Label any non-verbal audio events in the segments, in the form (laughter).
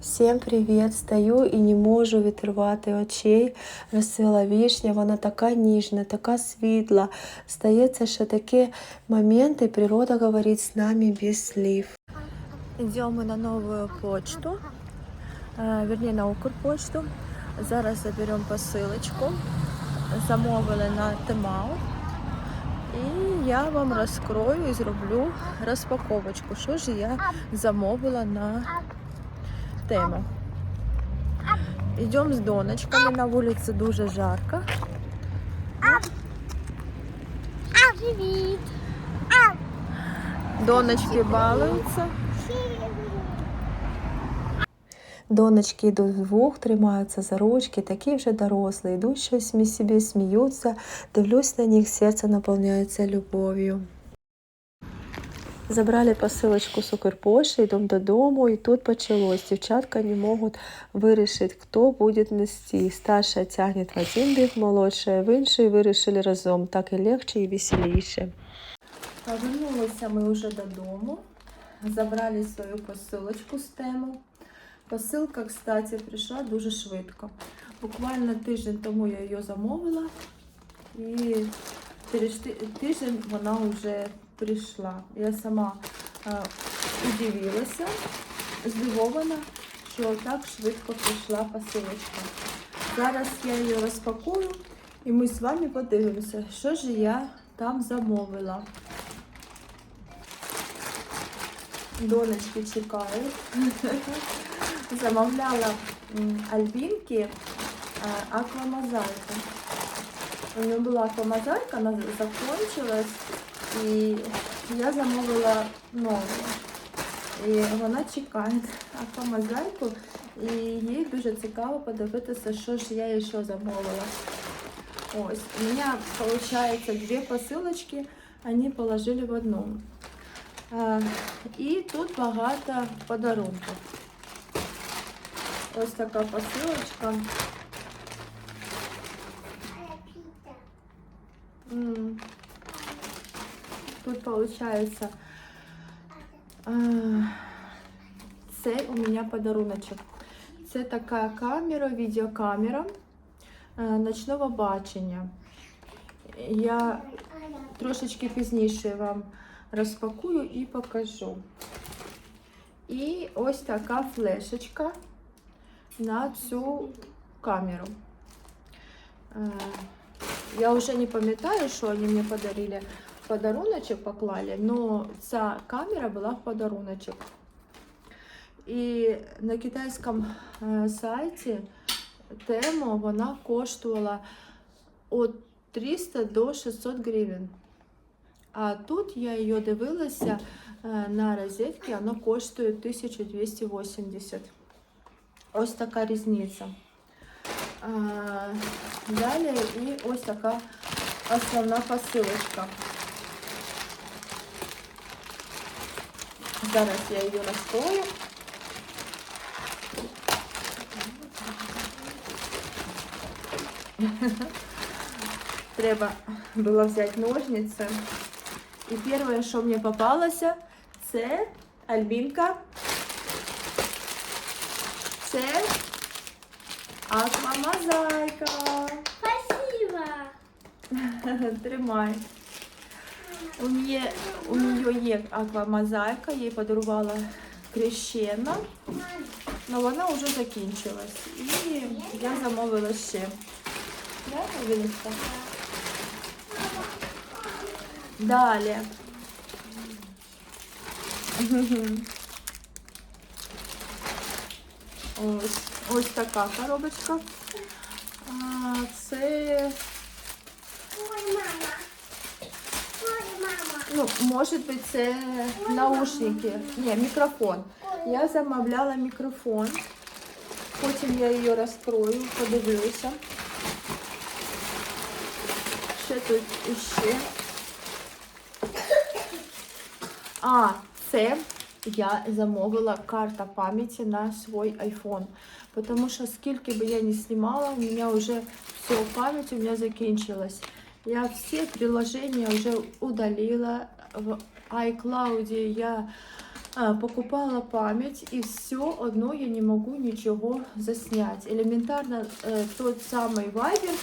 Всім привіт! Стою і не можу відривати очей. Розцвіла вишня, вона така ніжна, така світла. Стається, що такі моменти природа говорить з нами без слів. Йдемо на нову почту, е, вірні на Укрпочту. Зараз заберемо посилочку. Замовили на Тимау. І я вам розкрою і зроблю розпаковочку. Що ж я замовила на тему. Йдемо з донечками, на вулиці дуже жарко. Привіт! Донечки балуються. Донечки йдуть вдвох, тримаються за ручки, такі вже дорослі, йдуть щось між собі, сміються. Дивлюсь на них, серце наповняється любов'ю. Забрали посилочку з Укрпошти, йдемо додому, і тут почалось. Дівчатка не можуть вирішити, хто буде нести. Старша тягне в один бік, молодша в інший, вирішили разом. Так і легше, і веселіше. Повернулися ми вже додому, забрали свою посилочку з тему. Посилка, кстати, прийшла дуже швидко. Буквально тиждень тому я її замовила, і через тиждень вона вже прийшла. Я сама е, удивилася, здивована, що так швидко прийшла посилочка. Зараз я її розпакую і ми з вами подивимося, що ж я там замовила. Донечки чекають. (laughs) Замовляла альбінки е. У нее була аквамозаїка, вона закончилась, і я замовила нову. І вона чекає аквамозаїку, і їй дуже цікаво подивитися, що ж я ще замовила. Ось, у мене виходить дві посилочки, вони положили в одну. А, і тут багато подарунків. Ось така посилочка. М. Тут получается а, це у мене подаруночок. Це така камера, відеокамера а, ночного бачення. Я трошечки пізніше вам розпакую і покажу. І ось така флешечка на цю камеру. Е, Я вже не пам'ятаю, що вони мені подарили. В Подаруночок поклали, але ця камера була в подаруночок. І на китайському е, сайті тему вона коштувала від 300 до 600 гривень. А тут я її дивилася е, на розетки, вона коштує 1280. Ось така різниця. А, Далі і ось така основна посилочка. Зараз я її розкрою. (laughs) Треба було взяти ножниці. І перше, що мені попалося, це альбінка. Це аквамозаїка. Спасибо! (laughs) Тримай. У неї, у неї є аквамозаїка, їй подарувала крещена, але вона вже закінчилась. І я замовила ще. Да, Альбіночка? Далі. Ось, ось така коробочка. Це, Ой, мама! Ну, може бути, це наушники. Ні, мікрофон. Я замовляла мікрофон. Потім я її розкрою, подивлюся. Що тут іще? А, це я замовила карта пам'яті на свій iPhone. Тому що скільки би я не знімала, у мене вже все, пам'ять у мене закінчилась. Я все приложения вже удалила. В iCloud я А, покупала память, и все одно я не могу ничего заснять. Элементарно э, тот самый Viber,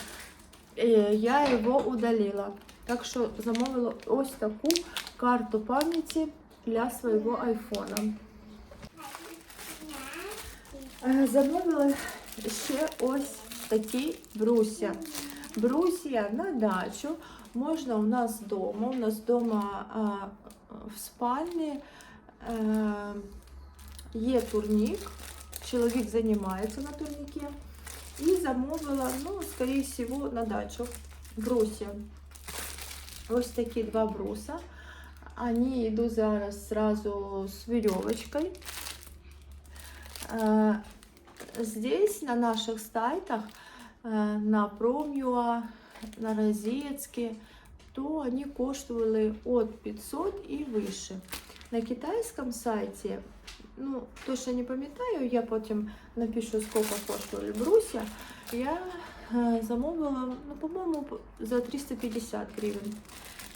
э, я его удалила. Так що замовила ось таку карту пам'яті для свого айфона. Е, Замовила ще ось такі брусья. Брусья на дачу. Можна у нас вдома. У нас вдома а, в спальні е, є турнік. Чоловік займається на турніке. І замовила, ну, скоріше всього, на дачу брусья. Ось такі два бруса. Они йдуть зараз сразу з веревочкой. Э, Здесь на наших сайтах, э, на Промюа, на Розетське, то они коштували от 500 і вище. На китайському сайті, ну, то, що не пам'ятаю, я потім напишу, сколько коштували брусья, я е, замовила, ну, по-моєму, за 350 гривень.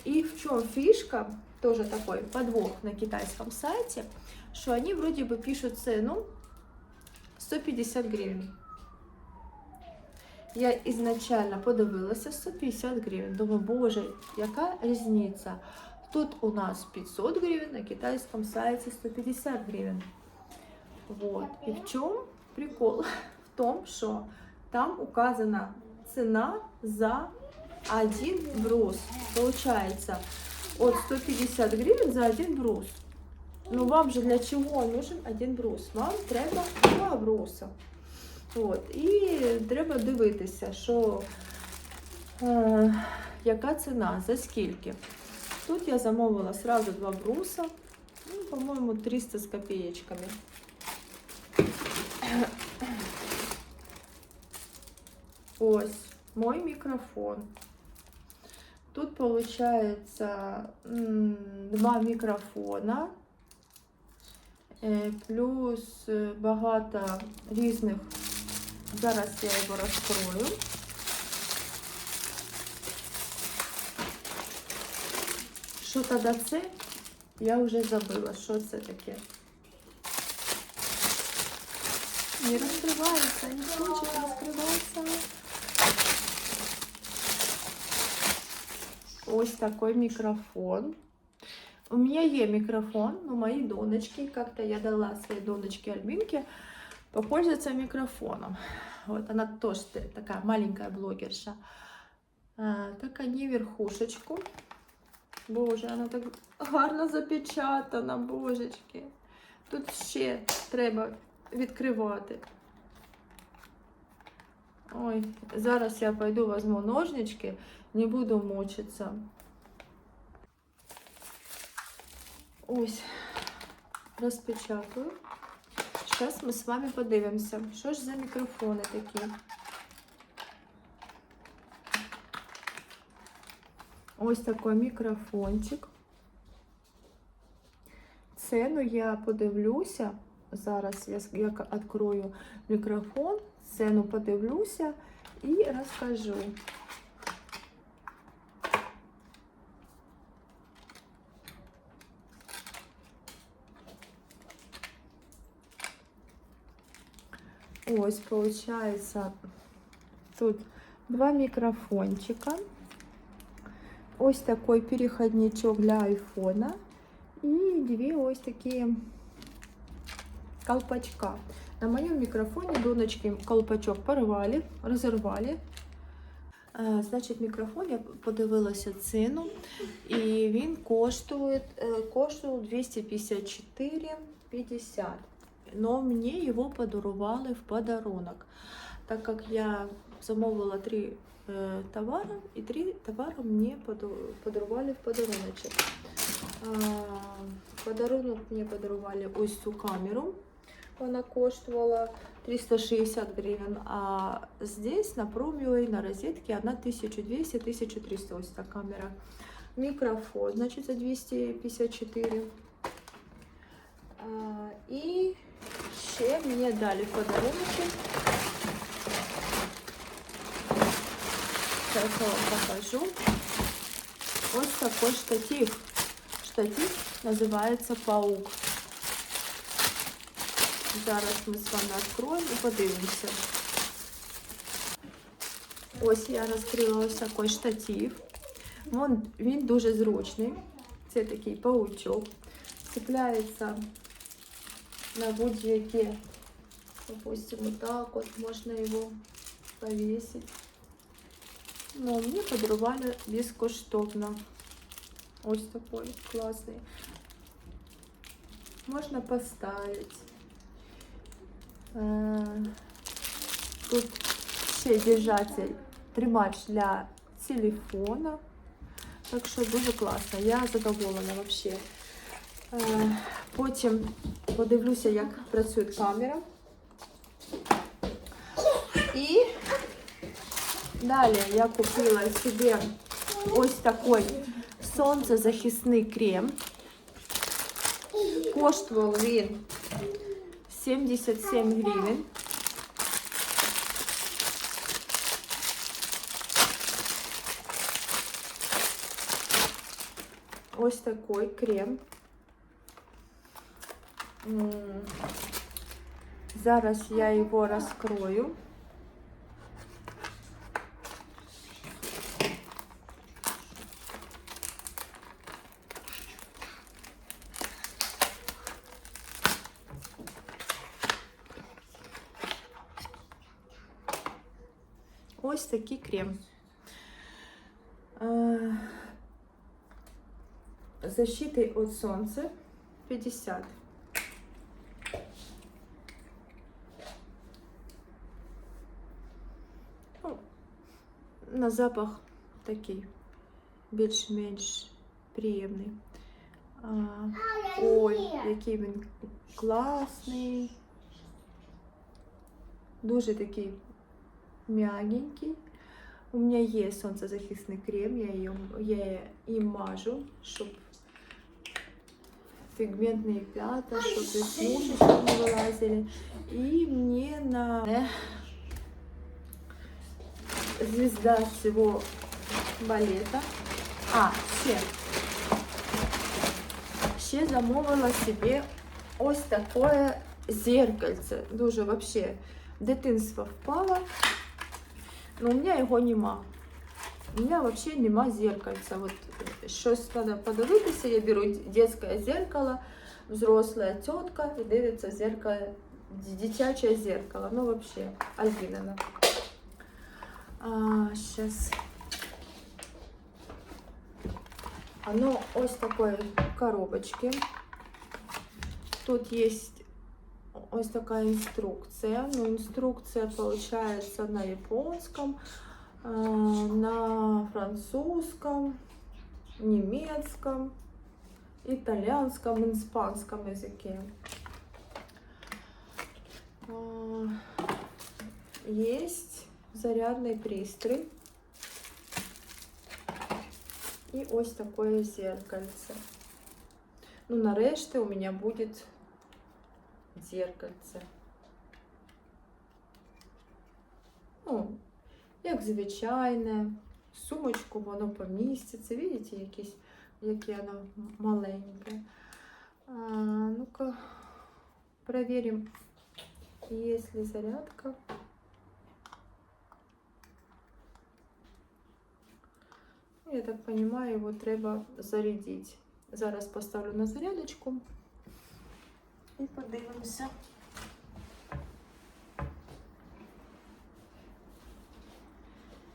И в чем фишка, тоже такой подвох на китайском сайте, что они вроде бы пишут цену 150 гривен. Я изначально подивилася 150 гривен. Думаю, боже, яка різниця? Тут у нас 500 гривен, на китайском сайте 150 гривен. Вот. И в чем прикол? (laughs) В том, что там указана цена за один брус. Получается от 150 гривен за один брус. Ну вам же для чего нужен один брус? Вам треба два бруса. От. І треба дивитися, що е, яка ціна, за скільки. Тут я замовила сразу два бруса, ну, по-моєму, 300 з копеечками. Ось мой микрофон. Тут получается два мікрофона, е, плюс е, багато різних. Зараз я його розкрою. Що тоді це? Я вже забыла, що це таке. Не розкривається, не хоче розкриватися. Ось такой микрофон. У меня есть микрофон, но моей доночки, как-то я дала своей доночке Альбинке попользоваться микрофоном. Вот она тоже такая маленькая блогерша. А, так они верхушечку. Боже, она так гарно запечатана, божечки. Тут ще треба відкривати. Ой, зараз я пойду возьму ножнички, не буду мучиться. Ось, розпечатую. Зараз ми з вами подивимося, що ж за мікрофони такі. Ось такий мікрофончик. Ціну я подивлюся. Зараз я як мікрофон, ціну подивлюся і розкажу. Ось, получается, тут два микрофончика. Ось такой переходничок для айфона. И две ось такие колпачка. На моем микрофоне доночки колпачок порвали, розірвали. Е, Значить, мікрофон я подивилася ціну, і він коштує, е, коштував 254,50. Но мені його подарували в подарунок. Так як я замовила три е, товари, і три товари мені поду- подарували в подаруночок. А, в подарунок мені подарували ось цю камеру. Вона коштувала 360 гривен, а здесь на проміої, на розетке она 1200-1300, ось та камера. Мікрофон, значить, за 254. А, і ще мені дали подарунки. Зараз я вам покажу. Ось такой штатив. Штатив називається паук. Зараз ми з вами відкроємо і подивимося. Ось я розкрила ось такий штатив. Вон, він дуже зручний. Це такий паучок. Цепляється на будь-яке. Допустим, вот так вот можно его повесить. Но мне подарували безкоштовно. Ось такой классный. Можно поставить. Е, Тут ще держатель, тримач для телефона. Так що дуже класно. Я задоволена вообще. Е, Потім подивлюся, як працює камера. І далі я купила собі ось такий сонцезахисний крем. Коштував він 77 гривень. Ось такий крем. Зараз я його розкрою. Ось такий крем. Защиты от солнца 50. Ну, на запах такий більш-менш приємний. А, ой, який він класний. Дуже такий м'ягенький. У меня есть солнцезахисный крем, я, ее, я им мажу, чтобы пигментные пятна, чтобы смушечки не вылазили. И мне на э, звезда всего балета. А, ще. Ще замовила собі ось таке зеркальце. Дуже вообще дитинство впало. Но у меня його нема. У меня вообще нема. Вот щось треба подивитися, я беру детское зеркало, взрослая тетка і дивиться зеркало, дитяче зеркало. Ну вообще, Альбинина. А, сейчас. Оно ось такой коробочки. Тут есть ось такая инструкция. Ну, инструкция получается на японском, э, на французском, немецком, итальянском, испанском языке. А, Есть зарядный пристрій. І ось такое зеркальце. Ну, нарешті у меня будет зеркальце. Ну, як звичайне, в сумочку воно поміститься. Видите, якісь, яке воно маленьке. А, ну-ка, проверим, есть ли зарядка. Я так понимаю, его треба зарядить. Зараз поставлю на зарядочку. І подивимося.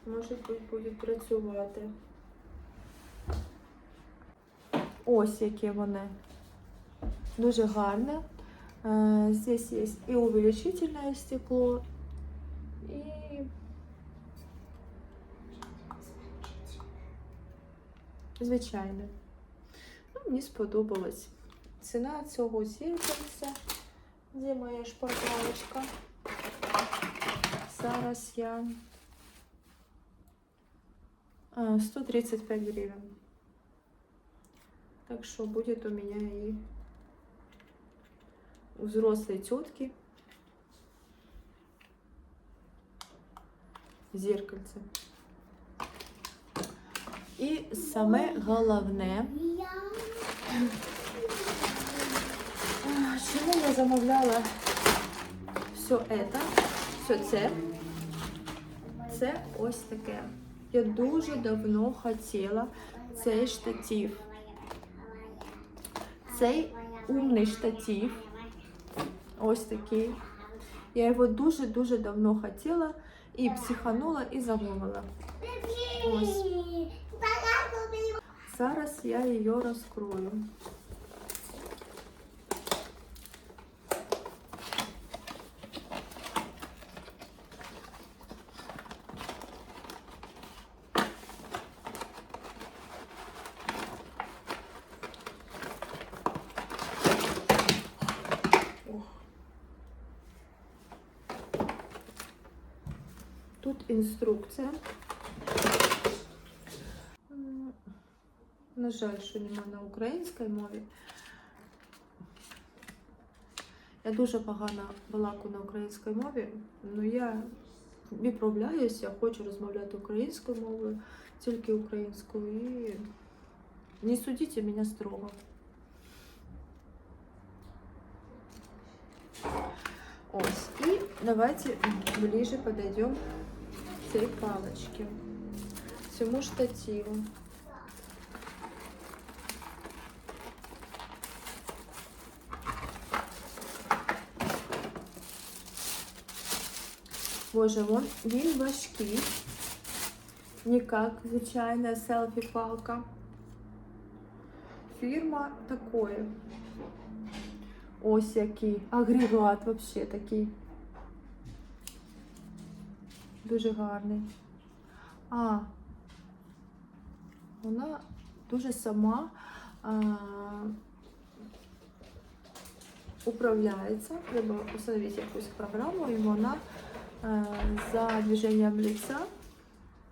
Може бути буде працювати. Ось яке вони. Дуже гарне. Е, Здесь є і увеличительне стекло, і звичайне. Ну, мені сподобалось. Ціна цього зеркальця. Де моя шпаргалочка? Зараз я а, 135 гривен. Так что будет у меня и у взрослой тетки зеркальце. І саме головне, Чому я замовляла все это, все це, це ось таке. Я дуже давно хотіла цей штатив. Цей умний штатив. Ось такий. Я його дуже-дуже давно хотіла і психанула і замовила. Ось. Зараз я її розкрою. Жаль, що нема на українській мові. Я дуже погано балакаю на українській мові, але я відправляюся, хочу розмовляти українською мовою, тільки українською. І не судіть мене строго. Ось. І давайте ближе подойдем к цій палочці, цьому штативу. Боже, він важкий. Як звичайна селфі-палка. Фірма такої. Ось який. Агрегат вообще такий. Дуже гарний. А, вона дуже сама а, управляється. Треба установити якусь програму, і вона за движением лица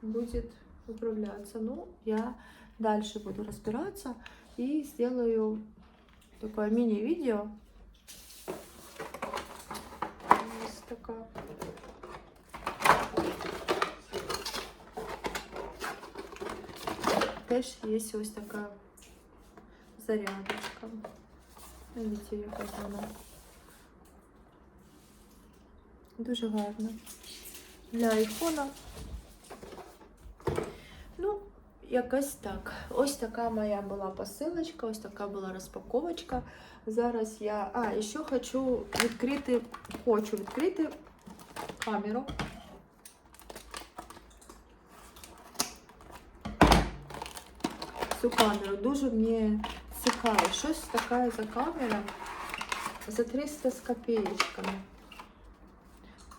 будет управляться. Ну, я дальше буду разбираться и сделаю такое мини-видео. Ось така. Теж є ось така зарядочка. Дивіться, яка вона. Дуже гарна. Для айфона. Ну, якось так. Ось така моя була посилочка, ось така була розпаковочка. Зараз я. А, і ще хочу відкрити, хочу відкрити камеру. Цю камеру дуже мені цікаво. Щось така за камера за 300 з копеечками.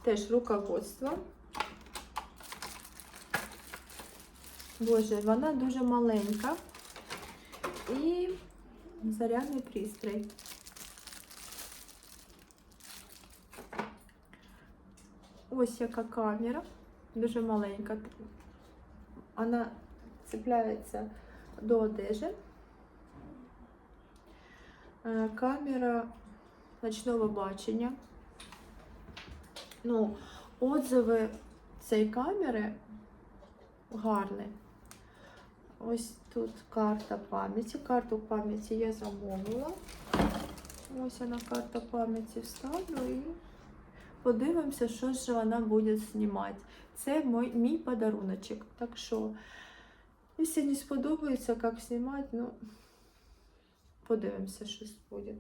Теж руководство. Боже, вона дуже маленька. І зарядний пристрій. Ось яка камера. Дуже маленька. Вона цепляється до одежі. Е, Камера ночного бачення. Ну, отзиви цієї камери гарні. Ось тут карта пам'яті. Карту пам'яті я замовила. Ось вона карта пам'яті вставлю і подивимося, що ж вона буде знімати. Це мій, мій подаруночок. Так що, якщо не сподобається, як знімати, ну подивимося, що буде.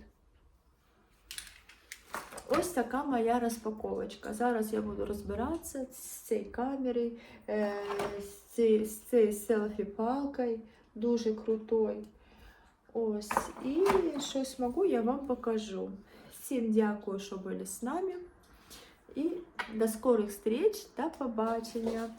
Ось така моя розпаковочка. Зараз я буду розбиратися з цією камерою, е, з цією, з цією селфі-палкою, дуже крутою. Ось, і що змогу, я вам покажу. Всім дякую, що були з нами. І до скорих встреч та побачення.